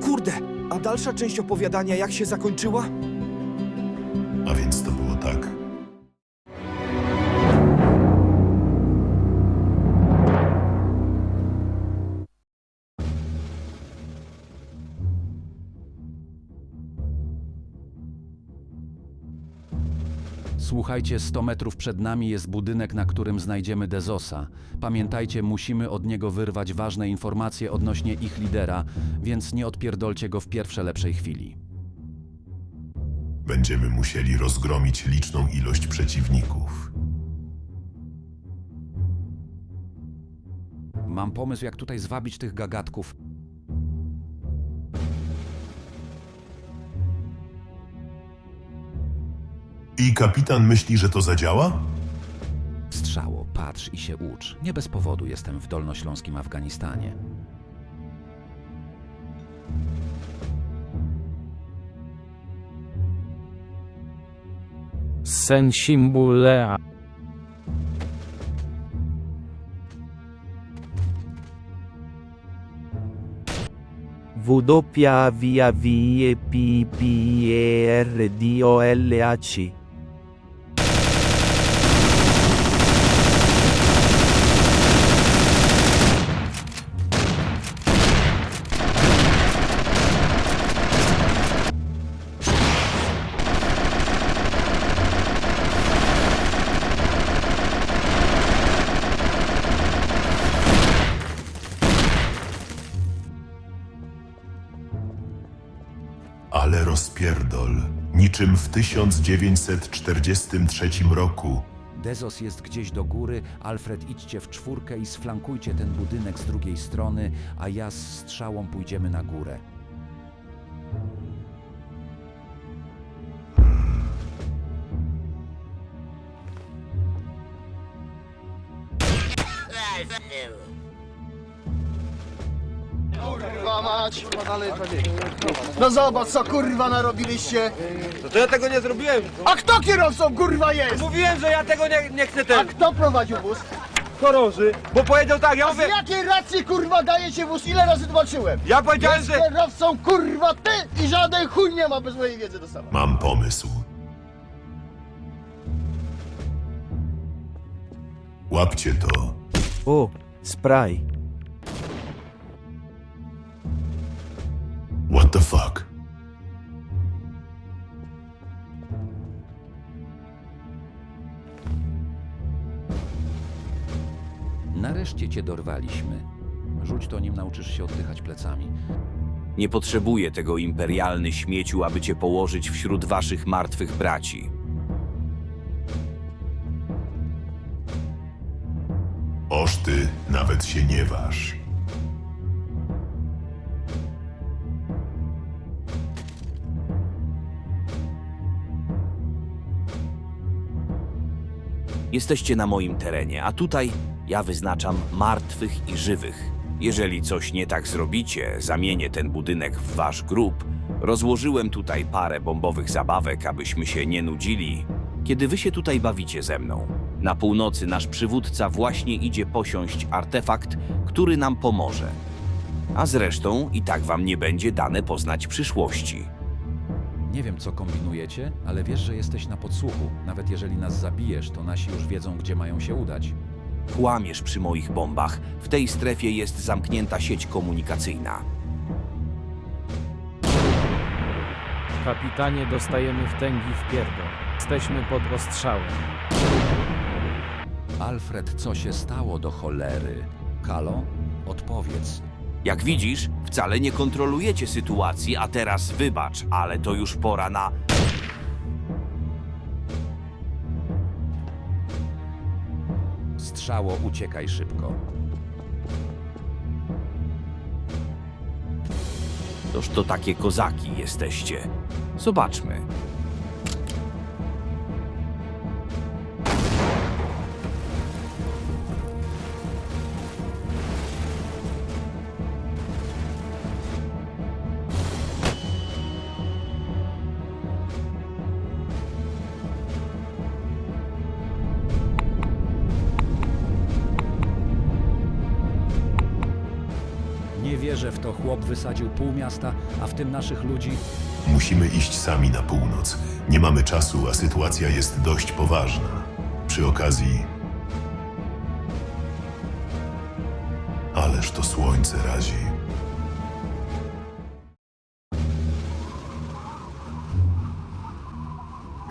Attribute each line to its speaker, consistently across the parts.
Speaker 1: Kurde! A dalsza część opowiadania jak się zakończyła?
Speaker 2: Słuchajcie, 100 metrów przed nami jest budynek, na którym znajdziemy Dezosa. Pamiętajcie, musimy od niego wyrwać ważne informacje odnośnie ich lidera, więc nie odpierdolcie go w pierwsze lepszej chwili.
Speaker 3: Będziemy musieli rozgromić liczną ilość przeciwników.
Speaker 2: Mam pomysł, jak tutaj zwabić tych gagatków.
Speaker 3: I kapitan myśli, że to zadziała?
Speaker 2: Strzało, patrz i się ucz. Nie bez powodu jestem w dolnośląskim Afganistanie.
Speaker 4: Sensimbulea. W doppia via vie p p e r d o l a c
Speaker 3: rozpierdol. Niczym w 1943 roku.
Speaker 2: Dezos jest gdzieś do góry, Alfred idźcie w czwórkę i sflankujcie ten budynek z drugiej strony, a ja z strzałą pójdziemy na górę.
Speaker 5: Kurwa mać! No zobacz co kurwa narobiliście!
Speaker 6: To ja tego nie zrobiłem.
Speaker 5: A kto kierowcą kurwa jest?
Speaker 6: Mówiłem, że ja tego nie, nie chcę
Speaker 5: A
Speaker 6: ten
Speaker 5: kto prowadził wóz?
Speaker 6: chorąży, bo powiedział tak, ja
Speaker 5: Z
Speaker 6: mówię,
Speaker 5: jakiej racji kurwa daje się wóz? Ile razy tłumaczyłem?
Speaker 6: ja powiedziałem,
Speaker 5: Jest
Speaker 6: że
Speaker 5: kierowcą kurwa ty i żaden chuj nie ma bez mojej wiedzy do sama.
Speaker 3: Mam pomysł. Łapcie to.
Speaker 4: O, spray.
Speaker 3: What the fuck?
Speaker 2: Nareszcie cię dorwaliśmy. Rzuć to, nim nauczysz się oddychać plecami.
Speaker 7: Nie potrzebuję tego imperialny śmieciu, aby cię położyć wśród waszych martwych braci.
Speaker 3: Oż ty nawet się nie waż.
Speaker 7: Jesteście na moim terenie, a tutaj ja wyznaczam martwych i żywych. Jeżeli coś nie tak zrobicie, zamienię ten budynek w wasz grób. Rozłożyłem tutaj parę bombowych zabawek, abyśmy się nie nudzili, kiedy wy się tutaj bawicie ze mną. Na północy nasz przywódca właśnie idzie posiąść artefakt, który nam pomoże. A zresztą i tak wam nie będzie dane poznać przyszłości.
Speaker 2: Nie wiem, co kombinujecie, ale wiesz, że jesteś na podsłuchu. Nawet jeżeli nas zabijesz, to nasi już wiedzą, gdzie mają się udać.
Speaker 7: Kłamiesz przy moich bombach. W tej strefie jest zamknięta sieć komunikacyjna.
Speaker 4: Kapitanie, dostajemy wtęgi w pierdol. Jesteśmy pod ostrzałem.
Speaker 2: Alfred, co się stało do cholery? Kalo, odpowiedz.
Speaker 7: Jak widzisz, wcale nie kontrolujecie sytuacji, a teraz wybacz, ale to już pora na.
Speaker 2: Strzało, uciekaj szybko.
Speaker 7: Toż to takie kozaki jesteście. Zobaczmy.
Speaker 2: Nie wierzę. Myślicie, że w to chłop wysadził pół miasta, a w tym naszych ludzi?
Speaker 3: Musimy iść sami na północ. Nie mamy czasu, a sytuacja jest dość poważna. Przy okazji... Ależ to słońce razi.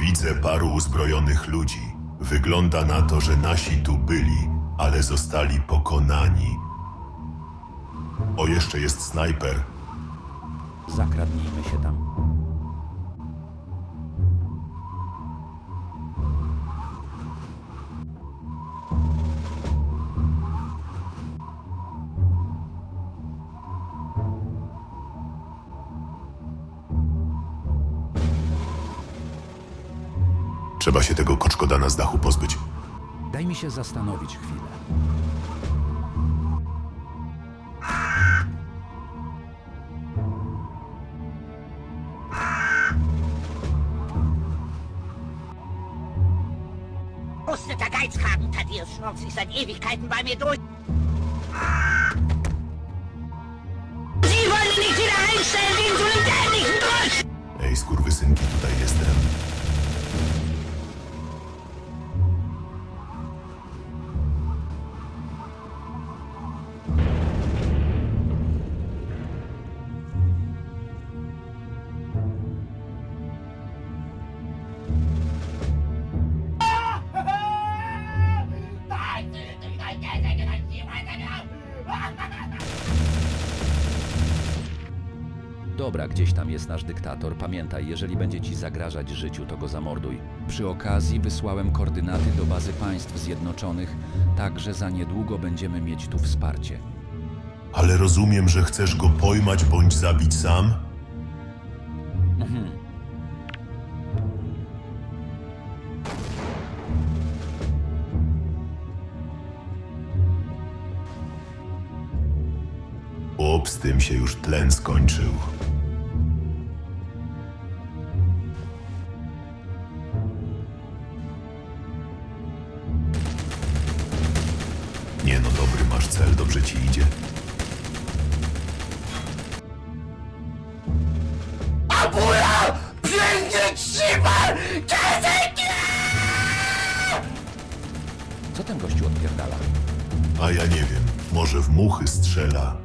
Speaker 3: Widzę paru uzbrojonych ludzi. Wygląda na to, że nasi tu byli, ale zostali pokonani. O, jeszcze jest snajper.
Speaker 2: Zakradnijmy się tam.
Speaker 3: Trzeba się tego koczkodana z dachu pozbyć.
Speaker 2: Daj mi się zastanowić chwilę.
Speaker 8: Der Geizkragen, Thaddeus schnurrt sich seit Ewigkeiten bei mir durch. Sie wollen nicht wieder einstellen wegen so einem dämlichen Dreck!
Speaker 3: Ej, skurwysynki, tutaj jestem.
Speaker 2: Dobra, gdzieś tam jest nasz dyktator. Pamiętaj, jeżeli będzie ci zagrażać życiu, to go zamorduj. Przy okazji wysłałem koordynaty do bazy państw zjednoczonych, także za niedługo będziemy mieć tu wsparcie.
Speaker 3: Ale rozumiem, że chcesz go pojmać bądź zabić sam? Chłop, z tym się już tlen skończył.
Speaker 2: Odpierdala?
Speaker 3: A ja nie wiem, może w muchy strzela.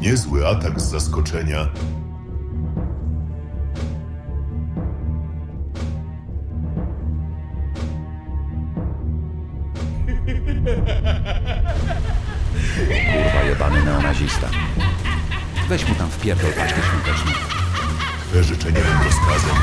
Speaker 3: Niezły atak z zaskoczenia.
Speaker 2: Weź mu tam wpierdol paczkę świąteczną.
Speaker 3: Twe życzenie rozkazem.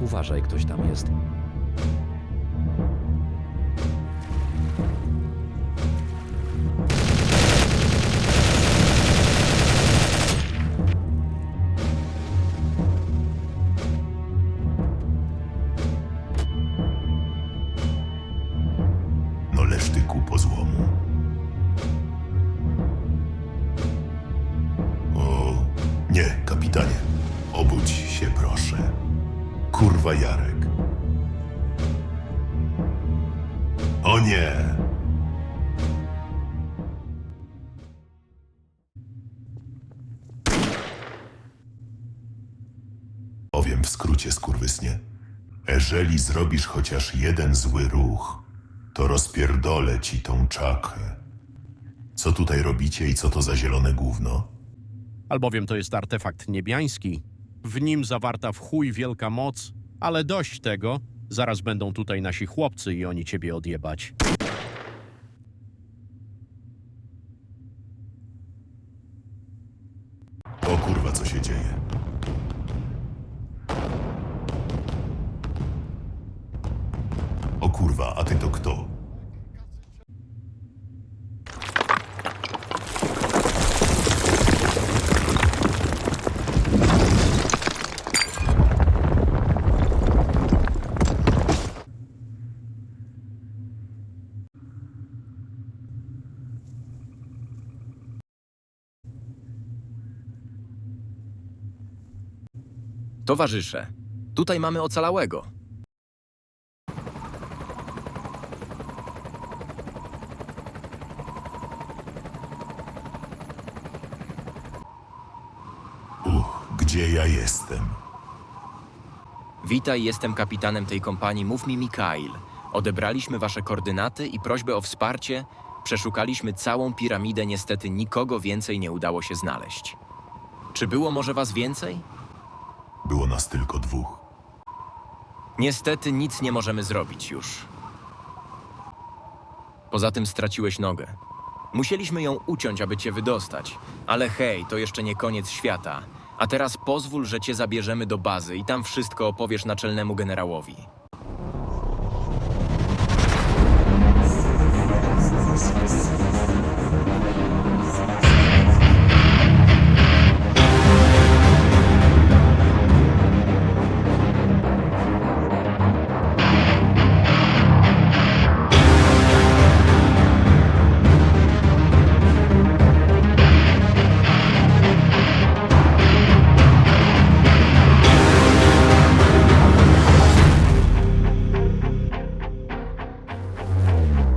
Speaker 2: Uważaj, ktoś tam jest.
Speaker 3: Kurwa Jarek. O nie! Powiem w skrócie, skurwysnie. Jeżeli zrobisz chociaż jeden zły ruch, to rozpierdolę ci tą czakę. Co tutaj robicie i co to za zielone gówno?
Speaker 9: albowiem to jest artefakt niebiański. W nim zawarta w chuj wielka moc, ale dość tego, zaraz będą tutaj nasi chłopcy i oni ciebie odjebać.
Speaker 3: O kurwa, co się dzieje? O kurwa, a ty to kto?
Speaker 10: Towarzysze, tutaj mamy ocalałego.
Speaker 3: Uch, gdzie ja jestem?
Speaker 10: Witaj, jestem kapitanem tej kompanii, mów mi Mikail. Odebraliśmy wasze koordynaty i prośbę o wsparcie. Przeszukaliśmy całą piramidę, niestety nikogo więcej nie udało się znaleźć. Czy było może was więcej?
Speaker 3: Było nas tylko dwóch.
Speaker 10: Niestety nic nie możemy zrobić już. Poza tym straciłeś nogę. Musieliśmy ją uciąć, aby cię wydostać. Ale hej, to jeszcze nie koniec świata. A teraz pozwól, że cię zabierzemy do bazy i tam wszystko opowiesz naczelnemu generałowi.